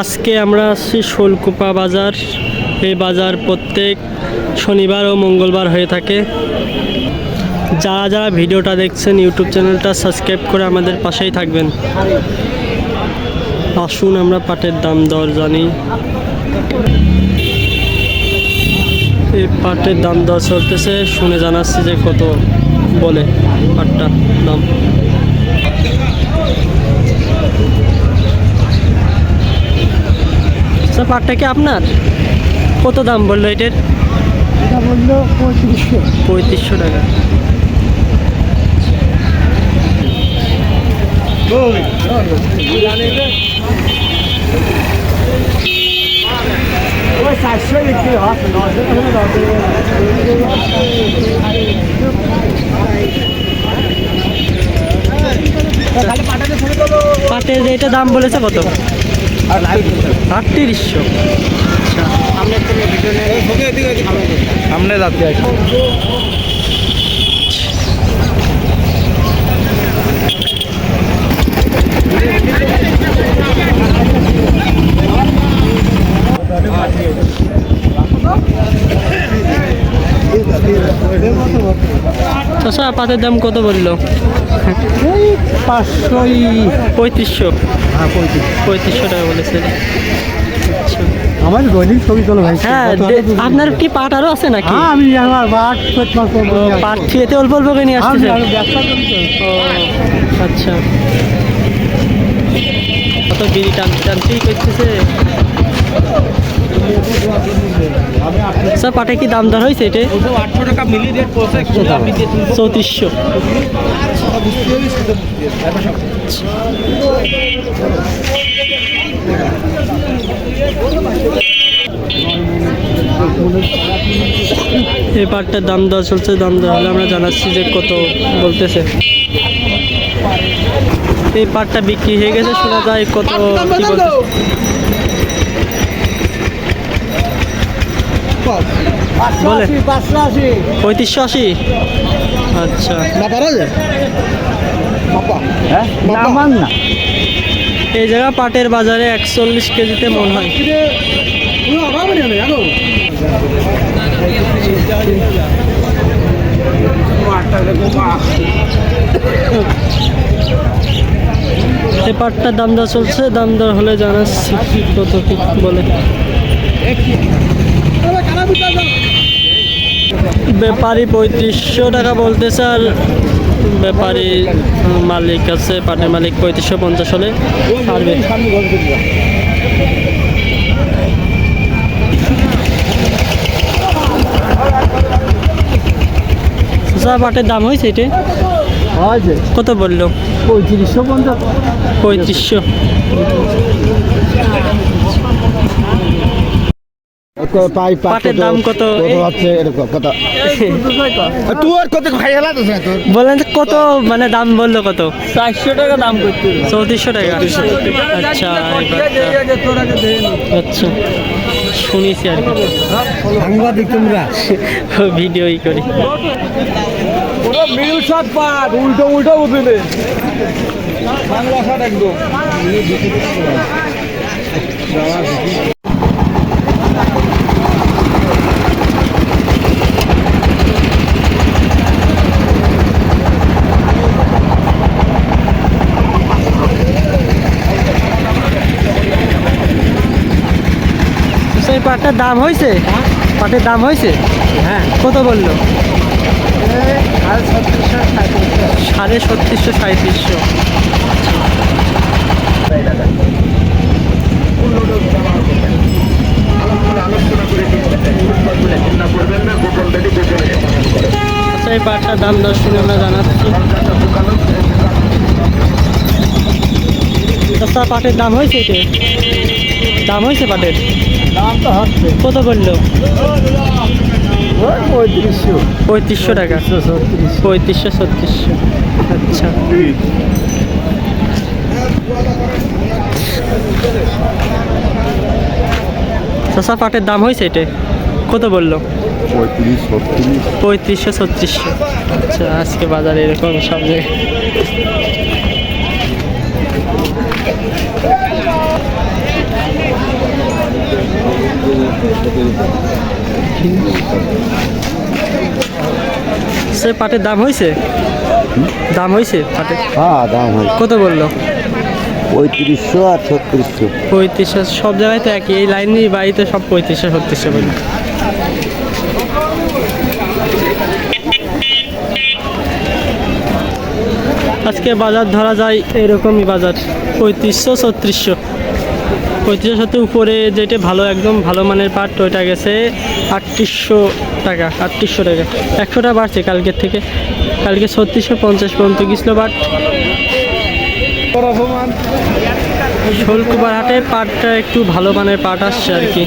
আজকে আমরা আসছি শোলকুপা বাজার। এই বাজার প্রত্যেক শনিবার ও মঙ্গলবার হয়ে থাকে। যারা যারা ভিডিওটা দেখছেন ইউটিউব চ্যানেলটা সাবস্ক্রাইব করে আমাদের পাশেই থাকবেন। আসুন আমরা পাটের দাম দর জানি। এই পাটের দাম দর চলতেছে, শুনে জানাচ্ছি যে কত বলে পাটটা দাম। স্যার পাটটা কি আপনার? কত দাম বলল এটার? এটা বলল পঁয়ত্রিশশো। পঁয়ত্রিশশো টাকা। পাটের এটা দাম বলেছে কত? আটত্রিশশো। আচ্ছা সামনে যাচ্ছে চাষা পাটের দাম কত বলল? পাঁচশোই। পঁয়ত্রিশশো। হ্যাঁ পঁয়ত্রিশ। পঁয়ত্রিশশো টাকা বলেছে। আচ্ছা। আমার দৈনিক ছবি তোলো ভাই। হ্যাঁ আপনার কি পাট আরও আছে নাকি? হ্যাঁ আমি আমার মাস পাট থিয়েতে অল্প অল্প করে নিয়ে ও আচ্ছা। কত বিড়ি টান টানতেই করতেছে? স্যার, পাটে কি দাম দর হয়েছে এটা চৌত্রিশশো। এই পাটটার দাম দর চলছে, দাম দর হলে আমরা জানাচ্ছি যে কত বলতেছে। এই পাটটা বিক্রি হয়ে গেছে, শোনা যায় কত কি বলতেছে বলে। পঁয়ত্রিশশো আশি? আচ্ছা। নামান না এই জায়গা পাটের বাজারে একচল্লিশ কেজিতে মন হয়। এই পাটটার দাম দর চলছে দাম দর হলে জানাচ্ছি কত কি বলে। ব্যাপারী পঁয়ত্রিশশো টাকা বলতেছে আর ব্যাপারী মালিক আছে পাটের মালিক পঁয়ত্রিশশো পঞ্চাশ হলে পারবে পাটের দাম হয়েছে এটা? কত বলল? পঁয়ত্রিশশো পঞ্চাশ। পঁয়ত্রিশশো। পাই পাটের দাম কত? হচ্ছে এরকম কত? তুই আর কত খাই হেলা তো তোর? বললেন যে কত মানে দাম বলল কত? চারশো টাকা দাম করতে চৌত্রিশশো টাকা। আচ্ছা আচ্ছা শুনেছি আর কি। সাংবাদিক তোমরা। ভিডিওই করি। ওরা মিল শার্ট পাট উল্টো উল্টো উঠবে। বাংলা শার্ট একদম। সেই পাটটার দাম হয়েছে? পাটের দাম হয়েছে? হ্যাঁ। কত বলল? সাড়ে ছত্রিশশো সাঁত্রিশশো আচ্ছা এই পাটটার দাম দশ শুনে আমরা জানাচ্ছি। আচ্ছা পাটের দাম হয়েছে দাম হয়েছে পাটের? দাম তো হচ্ছে কত বলল? ওই পঁয়ত্রিশশো। পঁয়ত্রিশশো টাকা? পঁয়ত্রিশশো ছত্রিশশো। আচ্ছা। শশা পাটের দাম হয়েছে এটা? কত বলল? পঁয়ত্রিশশো ছত্রিশশো। আচ্ছা আজকে বাজারে এরকম সব জায়গায়। সে পাটের দাম হয়েছে? দাম হয়েছে পাটে হ্যাঁ দাম হয় কত বলল? পঁয়ত্রিশশো আর ছত্রিশশো। পঁয়ত্রিশশো সব জায়গায় তো একই। এই লাইনই বাড়িতে সব পঁয়ত্রিশশো ছত্রিশশো বলি আজকে বাজার ধরা যায় এরকমই বাজার। পঁয়ত্রিশশো ছত্রিশশো। পঁয়ত্রিশশো সত্তর উপরে যেটা ভালো, একদম ভালো মানের পাট, ওইটা গেছে আটত্রিশশো টাকা আটত্রিশশো টাকা। একশো টাকা বাড়ছে কালকের থেকে। কালকে ছত্রিশশো পঞ্চাশ পর্যন্ত গেছিল বাট শোলকুপার হাটে পাটটা একটু ভালো মানের পাট আসছে আর কি।